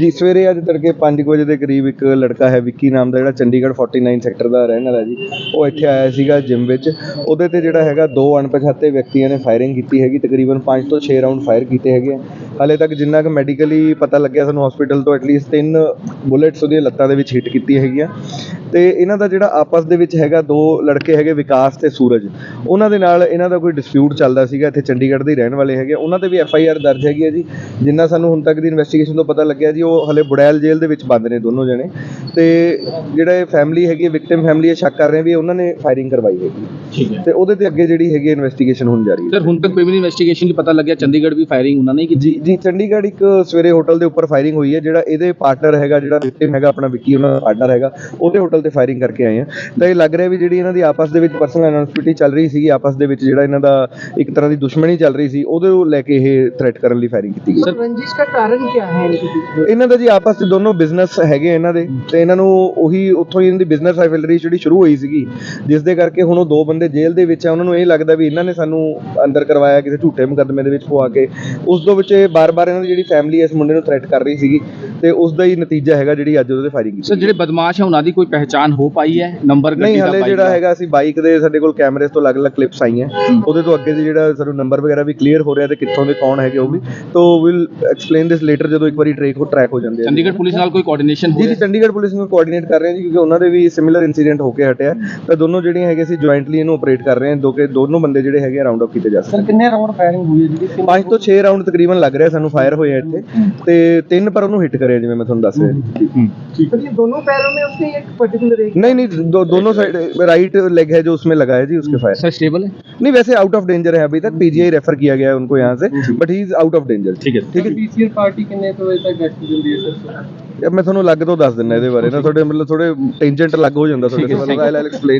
ਜੀ, ਸਵੇਰੇ ਅੱਜ ਤੜਕੇ 5 ਵਜੇ ਦੇ ਕਰੀਬ ਇੱਕ ਲੜਕਾ ਹੈ, ਵਿੱਕੀ ਨਾਮ ਦਾ ਜਿਹੜਾ ਚੰਡੀਗੜ੍ਹ 49 ਸੈਕਟਰ ਦਾ ਰਹਿਣ ਵਾਲਾ ਜੀ। ਉਹ ਇੱਥੇ ਆਇਆ ਸੀਗਾ ਜਿਮ ਵਿੱਚ। ਉਹਦੇ ਤੇ ਜਿਹੜਾ ਹੈਗਾ ਦੋ ਅਣਪਛਾਤੇ ਵਿਅਕਤੀਆਂ ਨੇ ਫਾਇਰਿੰਗ ਕੀਤੀ ਹੈਗੀ। ਤਕਰੀਬਨ 5 ਤੋਂ 6 ਰਾਉਂਡ ਫਾਇਰ ਕੀਤੇ ਹੈਗੇ ਹਾਲੇ ਤੱਕ ਜਿੰਨਾ ਕੁ ਮੈਡੀਕਲੀ ਪਤਾ ਲੱਗਿਆ ਸਾਨੂੰ ਹਸਪੀਟਲ ਤੋਂ ਐਟਲੀਸਟ ਤਿੰਨ ਬੁਲੇਟਸ ਉਹਦੀਆਂ ਲੱਤਾਂ ਦੇ ਵਿੱਚ ਹਿੱਟ ਕੀਤੀ ਹੈਗੀਆਂ। ਤੇ ਇਹਨਾਂ ਦਾ ਜਿਹੜਾ ਆਪਸ ਦੇ ਵਿੱਚ ਹੈਗਾ, ਦੋ ਲੜਕੇ ਹੈਗੇ, ਵਿਕਾਸ ਤੇ ਸੂਰਜ। ਉਹਨਾਂ ਦੇ ਨਾਲ ਇਹਨਾਂ ਦਾ ਕੋਈ ਡਿਸਪਿਊਟ ਚੱਲਦਾ ਸੀਗਾ, ਇੱਥੇ ਚੰਡੀਗੜ੍ਹ ਦੇ ਰਹਿਣ ਵਾਲੇ ਹੈਗੇ। ਉਹਨਾਂ ਤੇ ਵੀ ਐਫ ਆਈ ਆਰ ਦਰਜ ਹੈਗੀ ਹੈ ਜੀ। ਜਿੰਨਾ ਸਾਨੂੰ ਹੁਣ ਤੱਕ ਦੀ ਇਨਵੈਸਟੀਗੇਸ਼ਨ ਤੋਂ ਪਤਾ ਲੱਗਿਆ ਜੀ, ਉਹ ਹਲੇ ਬੁੜੈਲ ਜੇਲ੍ਹ ਦੇ ਵਿੱਚ ਬੰਦ ਨੇ ਦੋਨੋਂ ਜਣੇ। ਤੇ ਜਿਹੜੇ ਫੈਮਿਲੀ ਹੈਗੀ ਵਿਕਟਿਮ ਫੈਮਿਲੀ ਇਹ ਸ਼ੱਕ ਕਰ ਰਹੇ ਵੀ ਉਹਨਾਂ ਨੇ ਫਾਇਰਿੰਗ ਕਰਵਾਈ ਹੈਗੀ। ਠੀਕ ਹੈ। ਤੇ ਉਹਦੇ ਤੇ ਅੱਗੇ ਜਿਹੜੀ ਹੈਗੀ ਇਨਵੈਸਟੀਗੇਸ਼ਨ ਜਾ ਰਹੀ ਹੈ। ਸਰ ਹੁਣ ਤੱਕ ਕੋਈ ਵੀ ਇਨਵੈਸਟੀਗੇਸ਼ਨ ਨਹੀਂ ਪਤਾ ਲੱਗਿਆ ਚੰਡੀਗੜ੍ਹ ਵੀ ਫਾਇਰਿੰਗ ਉਹਨਾਂ ਨੇ ਕੀਤੀ? ਜੀ ਜੀ ਚੰਡੀਗੜ੍ਹ ਇੱਕ ਸਵੇਰੇ ਹੋਟਲ ਦੇ ਉੱਪਰ ਫਾਇਰਿੰਗ ਹੋਈ ਹੈ ਜਿਹੜਾ ਇਹਦੇ ਪਾਰਟਨਰ ਹੈਗਾ ਜਿਹੜਾ ਵਿਕਟਿਮ ਹੈਗਾ ਆਪਣਾ ਵਿੱਕੀ ਉਹਨਾਂ ਦਾ ਪਾਰਟਨਰ ਹੈਗਾ ਉਹਦੇ ਹੋਟਲ ਤੇ ਫਾਇਰਿੰਗ ਕਰਕੇ ਆਏ ਆ। ਤਾਂ ਇਹ ਲੱਗ ਰਿਹਾ ਵੀ ਜਿਹੜੀ ਇਹਨਾਂ ਦੀ ਆਪਸ ਦੇ ਵਿੱਚ ਪਰਸਨਲ ਅਨਸਪਿਟੀ ਚੱਲ ਰਹੀ ਸੀਗੀ ਆਪਸ ਦੇ ਵਿੱਚ ਜਿਹੜਾ ਇਹਨਾਂ ਦਾ ਇੱਕ ਤਰ੍ਹਾਂ ਦੀ ਦੁਸ਼ਮਣੀ ਚੱਲ ਰਹੀ ਸੀ ਉਹਦੇ ਨੂੰ ਲੈ ਕੇ ਇਹ ਥ੍ਰੈਟ ਕਰਨ ਲਈ ਫਾਇਰਿੰਗ ਕੀਤੀ ਗਈ। ਸਰ ਰੰਜਿਸ਼ ਦਾ ਕਾਰਨ ਕੀ ਹੈ? ਇਹਨਾਂ ਦਾ ਜੀ ਆਪਸ ਦੇ ਦੋਨੋਂ ਬਿਜ਼ਨਸ ਹੈਗੇ ਇਹਨਾਂ ਦੇ ਇਹਨਾਂ ਨੂੰ ਉਹੀ ਉੱਥੋਂ ਹੀ ਇਹਨਾਂ ਦੀ ਬਿਜ਼ਨਸ ਰਾਈਵਲਰੀ ਜਿਹੜੀ ਸ਼ੁਰੂ ਹੋਈ ਸੀਗੀ ਜਿਸ ਦੇ ਕਰਕੇ ਹੁਣ ਉਹ ਦੋ ਬੰਦੇ ਜੇਲ੍ਹ ਦੇ ਵਿੱਚ ਆ ਉਹਨਾਂ ਨੂੰ ਇਹ ਲੱਗਦਾ ਵੀ ਇਹਨਾਂ ਨੇ ਸਾਨੂੰ ਅੰਦਰ ਕਰਵਾਇਆ ਕਿਸੇ ਝੂਠੇ ਮੁਕੱਦਮੇ ਦੇ ਵਿੱਚ ਪਵਾ ਕੇ। ਉਸ ਤੋਂ ਵਿੱਚ ਬਾਰ-ਬਾਰ ਇਹਨਾਂ ਦੀ ਜਿਹੜੀ ਫੈਮਿਲੀ ਇਸ ਮੁੰਡੇ ਨੂੰ ਥ੍ਰੈਟ ਕਰ ਰਹੀ ਸੀਗੀ ਤੇ ਉਸ ਦਾ ਹੀ ਨਤੀਜਾ ਹੈਗਾ ਜਿਹੜੀ ਅੱਜ ਉਹਦੇ ਤੇ ਫਾਇਰਿੰਗ ਕੀਤੀ ਸਰ ਜਿਹੜੇ ਬਦਮਾਸ਼ ਹੈ ਉਹਨਾਂ ਦੀ ਕੋਈ ਪਹਿਚਾਣ ਹੋ ਪਾਈ ਹੈ? ਨੰਬਰ ਗੱਡੀ ਦਾ ਹਲੇ ਜਿਹੜਾ ਦਾ? ਹੈਗਾ ਅਸੀਂ ਬਾਈਕ ਦੇ ਸਾਡੇ ਕੋਲ ਕੈਮਰੇਸ ਤੋਂ ਅਲੱਗ-ਅਲੱਗ ਕਲਿੱਪਸ ਆਈਆਂ। ਉਹਦੇ ਤੋਂ ਅੱਗੇ ਦੀ ਜਿਹੜਾ ਸਾਨੂੰ ਨੰਬਰ ਵਗੈਰਾ ਵੀ ਕਲੀਅਰ ਹੋ ਰਿਹਾ ਤੇ ਕਿੱਥੋਂ ਦੇ ਕੌਣ ਹੈਗੇ ਉਹ ਵੀ। ਤੋਂ ਵਿਲ ਐਕਸਪਲੇਨ ਦਿਸ ਲੇਟਰ ਜਦੋਂ ਇੱਕ ਵਾਰੀ ਟ੍ਰੈਕ ਹੋ ਟਰੈਕ ਹੋ ਜਾਂਦੇ ਆ। ਚੰਡੀਗੜ੍ਹ ਪੁਲਿਸ ਨਾਲ ਕੋਈ ਕੋਆਰਡੀਨੇਸ਼ਨ ਜੀ ਜੀ ਚੰਡੀਗੜ੍ਹ ਪੁਲਿਸ ਨੂੰ ਕੋਆਰਡੀਨੇਟ ਕਰ ਰਹੇ ਹਾਂ ਜੀ ਕਿਉਂਕਿ ਉਹਨਾਂ ਦੇ ਵੀ ਸਿਮਿਲਰ ਇਨਸੀਡੈਂਟ ਹੋ ਕੇ ਹਟਿਆ ਤਾਂ ਦੋਨੋਂ ਜਿਹੜੀਆਂ ਹੈਗੇ ਸੀ ਜੁਆਇੰਟਲੀ ਇਹਨੂੰ ਆਪਰੇਟ ਕਰ ਰਹੇ ਹਾਂ ਦੋ ਕਿ ਦੋਨੋਂ ਬੰਦੇ ਜਿਹੜੇ ਹੈਗੇ ਰਾਉਂਡ ਅਪ ਕੀਤੇ ਜਾ सर ਸਕਦੇ कितने राउंड फायरिंग हुई है जी ਪੰਜ ਤੋਂ 6 ਰਾਉਂਡ ਤਕਰੀਬਨ ਲੱਗ ਰਿਹਾ ਸਾਨੂੰ ਫਾਇਰ ਹੋਏ ਆ ਇੱਥੇ ਤੇ ਤਿੰਨ ਪਰ ਉਹਨੂੰ ਹਿੱਟ ਕਰਿਆ ਜਿਵੇਂ ਮੈਂ ਤੁਹਾਨੂੰ ਦੱਸ ਰਿਹਾ ਜੀ सर ये दोनों पैरों में उसने एक पर्टिकुलर एक नहीं नहीं दो, दोनों साइड राइट लेग है जो उसमें लगा है जी उसके फायर ਸਰ स्टेबल है नहीं वैसे आउट ऑफ डेंजर है अभी तक पीजीआई रेफर किया गया है उनको यहाँ से but he is out of danger ठीक है ठीक है पीसीआर पार्टी कितने तो बजे ਮੈਂ ਤੁਹਾਨੂੰ ਅਲੱਗ ਤੋਂ ਦੱਸ ਦਿੰਦਾ ਇਹਦੇ ਬਾਰੇ ਨਾ ਤੁਹਾਡੇ ਮਤਲਬ ਥੋੜੇ ਟੈਂਜੈਂਟ ਅਲੱਗ ਹੋ ਜਾਂਦਾ ਤੁਹਾਡੇ ਮਤਲਬ ਆਈ ਐਕਸਪਲੇਨ